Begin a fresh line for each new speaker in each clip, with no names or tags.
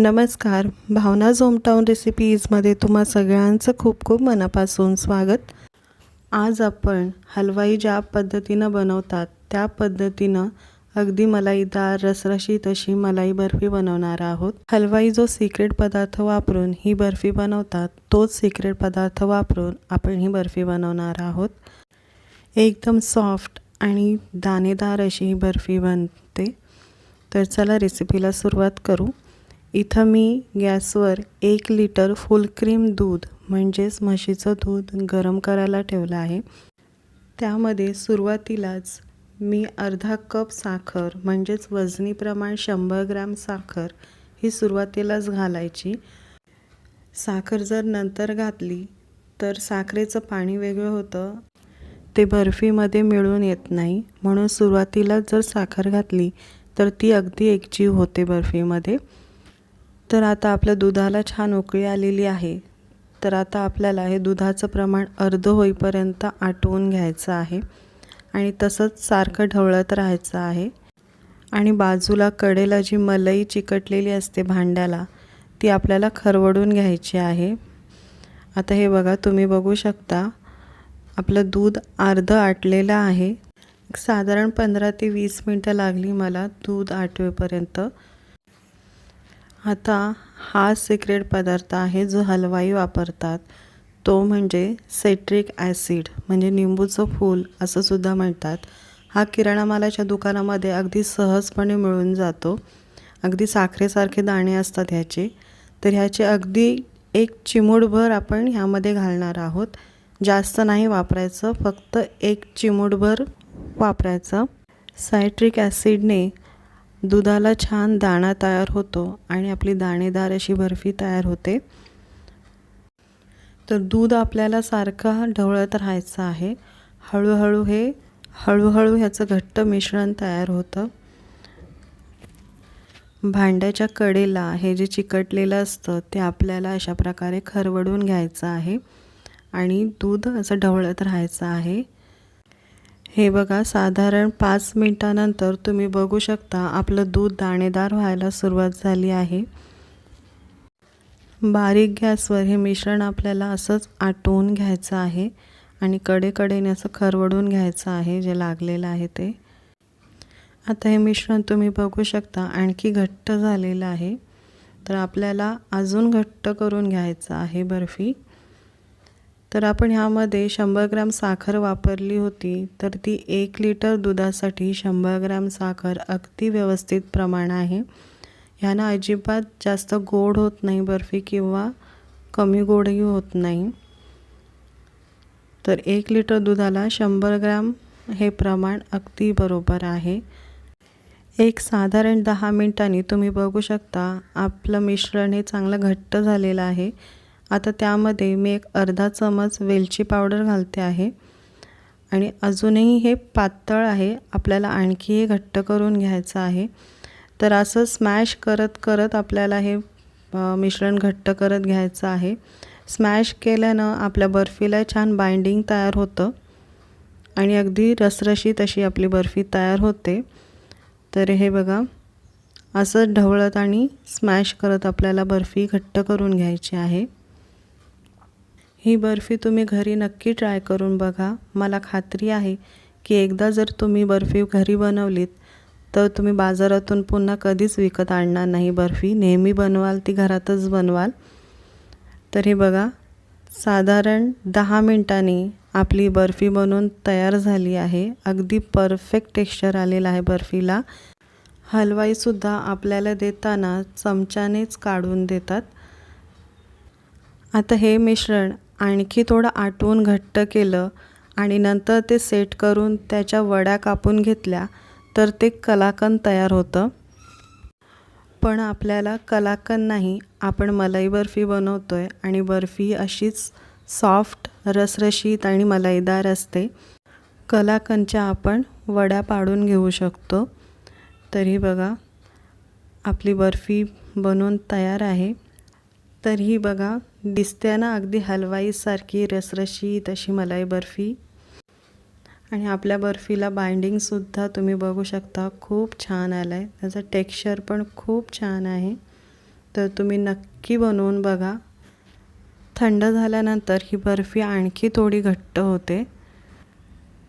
नमस्कार. भावना झोमटाऊन रेसिपीजमध्ये तुम्हा सगळ्यांचं खूप खूप मनापासून स्वागत. आज आपण हलवाई ज्या पद्धतीनं बनवतात त्या पद्धतीनं अगदी मलाईदार रसरशी तशी मलाई बर्फी बनवणार आहोत. हलवाई जो सिक्रेट पदार्थ वापरून ही बर्फी बनवतात तोच सिक्रेट पदार्थ वापरून आपण ही बर्फी बनवणार आहोत. एकदम सॉफ्ट आणि दाणेदार अशी ही बर्फी बनते. तर चला रेसिपीला सुरुवात करू. इथं मी गॅसवर एक लिटर फुल क्रीम दूध म्हणजेच म्हशीचं दूध गरम करायला ठेवलं आहे. त्यामध्ये सुरुवातीलाच मी अर्धा कप साखर म्हणजेच वजनी प्रमाण शंभर ग्रॅम साखर ही सुरुवातीलाच घालायची. साखर जर नंतर घातली तर साखरेचं पाणी वेगळं होतं. ते बर्फीमध्ये मिळून येत नाही. म्हणून सुरुवातीलाच जर साखर घातली तर ती अगदी एकजीव होते बर्फीमध्ये. तर आता आपल्या दुधाला छान उकळी आलेली आहे. तर आता आपल्याला हे दुधाचं प्रमाण अर्ध होईपर्यंत आटवून घ्यायचं आहे आणि तसंच सारखं ढवळत राहायचं आहे. आणि बाजूला कडेला जी मलई चिकटलेली असते भांड्याला ती आपल्याला खरवडून घ्यायची आहे. आता हे बघा तुम्ही बघू शकता आपलं दूध अर्धं आटलेलं आहे. साधारण पंधरा ते वीस मिनटं लागली मला दूध आटवेपर्यंत. आता हा सिक्रेट पदार्थ आहे जो हलवाई वापरतात. तो म्हणजे सेट्रिक ॲसिड म्हणजे निंबूचं फूल असं सुद्धा म्हणतात. हा किराणा मालाच्या दुकानामध्ये अगदी सहजपणे मिळून जातो. अगदी साखरेसारखे दाणे असतात ह्याचे. तर ह्याचे अगदी एक चिमूटभर आपण ह्यामध्ये घालणार आहोत. जास्त नाही वापरायचं फक्त एक चिमूटभर वापरायचं. सायट्रिक ॲसिडने दुधाला छान दाणा तयार होतो आणि आपली दाणेदार अशी बर्फी तयार होते. तर दूध आपल्याला सारखं ढवळत राहायचं आहे. हळूहळू हे हळूहळू ह्याचं घट्ट मिश्रण तयार होतं. भांड्याच्या कडेला हे जे चिकटलेलं असतं ते आपल्याला अशा प्रकारे खरवडून घ्यायचं आहे. आणि दूध असं ढवळत राहायचं आहे. हे बघा साधारण पाच मिनटानंतर तुम्ही बघू शकता आपलं दूध दाणेदार व्हायला सुरुवात झाली आहे. बारीक गॅसवर हे मिश्रण आपल्याला असंच आटवून घ्यायचं आहे आणि कडेकडेने असं खरवडून घ्यायचं आहे जे लागलेलं आहे ते. आता हे मिश्रण तुम्ही बघू शकता आणखी घट्ट झालेलं आहे. तर आपल्याला अजून घट्ट करून घ्यायचं आहे बर्फी. तर आपण ह्यामध्ये शंभर ग्रॅम साखर वापरली होती तर ती एक लिटर दुधासाठी शंभर ग्रॅम साखर अगदी व्यवस्थित प्रमाण आहे. ह्यानं अजिबात जास्त गोड होत नाही बर्फी किंवा कमी गोडही होत नाही. तर एक लिटर दुधाला शंभर ग्रॅम हे प्रमाण अगदी बरोबर आहे. एक साधारण दहा मिनटांनी तुम्ही बघू शकता आपलं मिश्रण हे चांगलं घट्ट झालेलं आहे. आता त्यामध्ये मी एक अर्धा चमच वेलची पावडर घालते आहे. आणि अजूनही हे पातळ आहे. आपल्याला आणखी हे घट्ट करून घ्यायचं आहे. तर असं स्मॅश करत करत आपल्याला हे मिश्रण घट्ट करत घ्यायचं आहे. स्मॅश केल्यानं आपल्या बर्फीला छान बाइंडिंग तयार होतं. आणि अगदी रसरशीत अशी आपली बर्फी तयार होते. तर हे बघा असं ढवळत आणि स्मॅश करत आपल्याला बर्फी घट्ट करून घ्यायची आहे. ही बर्फी तुम्ही घरी नक्की ट्राय करून बघा. मला खात्री आहे की एकदा जर तुम्ही बर्फी घरी बनवलीत तर तुम्ही बाजारातून पुन्हा कधीच विकत आणणार नाही बर्फी. नेहमी बनवाल ती घरातच बनवाल. तर हे बघा साधारण दहा मिनटांनी आपली बर्फी बनवून तयार झाली आहे. अगदी परफेक्ट टेक्स्चर आलेलं आहे बर्फीला. हलवाईसुद्धा आपल्याला देताना चमच्यानेच काढून देतात. आता हे मिश्रण आणखी थोडं आटवून घट्ट केलं आणि नंतर ते सेट करून त्याच्या वड्या कापून घेतल्या तर ते कलाकंद तयार होतं. पण आपल्याला कलाकंद नाही आपण मलाई बर्फी बनवतो आहे आणि बर्फी अशीच सॉफ्ट रसरशीत आणि मलाईदार असते. कलाकंदच्या आपण वड्या पाडून घेऊ शकतो. तरी बघा आपली बर्फी बनवून तयार आहे. तरीही बघा दिसते ना अगदी हलवाईसारखी रसरशीत अशी मलाई बर्फी. आणि आपल्या बर्फीला बाइंडिंगसुद्धा तुम्ही बघू शकता खूप छान आलं आहे त्याचं टेक्स्चर पण खूप छान आहे. तर तुम्ही नक्की बनवून बघा. थंड झाल्यानंतर ही बर्फी आणखी थोडी घट्ट होते.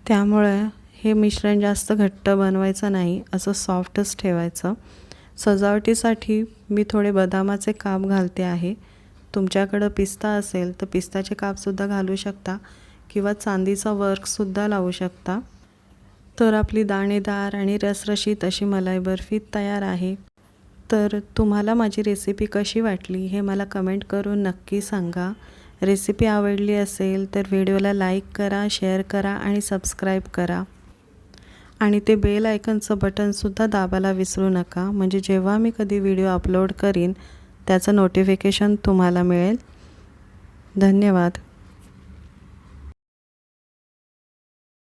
त्यामुळे हे मिश्रण जास्त घट्ट बनवायचं नाही असं सॉफ्टच ठेवायचं. सजावटीसाठी मी थोडे बदामाचे काप घालते आहे. तुमच्याकडं पिस्ता असेल तर पिस्ताचे कापसुद्धा घालू शकता किंवा चांदीचा वर्कसुद्धा लावू शकता. तर आपली दाणेदार आणि रसरशीत अशी मलाई बर्फी तयार आहे. तर तुम्हाला माझी रेसिपी कशी वाटली हे मला कमेंट करून नक्की सांगा. रेसिपी आवडली असेल तर व्हिडिओला लाईक करा शेअर करा आणि सबस्क्राईब करा. आणि ते बेल आयकनचं बटनसुद्धा दाबायला विसरू नका. म्हणजे जेव्हा मी कधी व्हिडिओ अपलोड करीन त्याचं नोटिफिकेशन तुम्हाला मिळेल. धन्यवाद.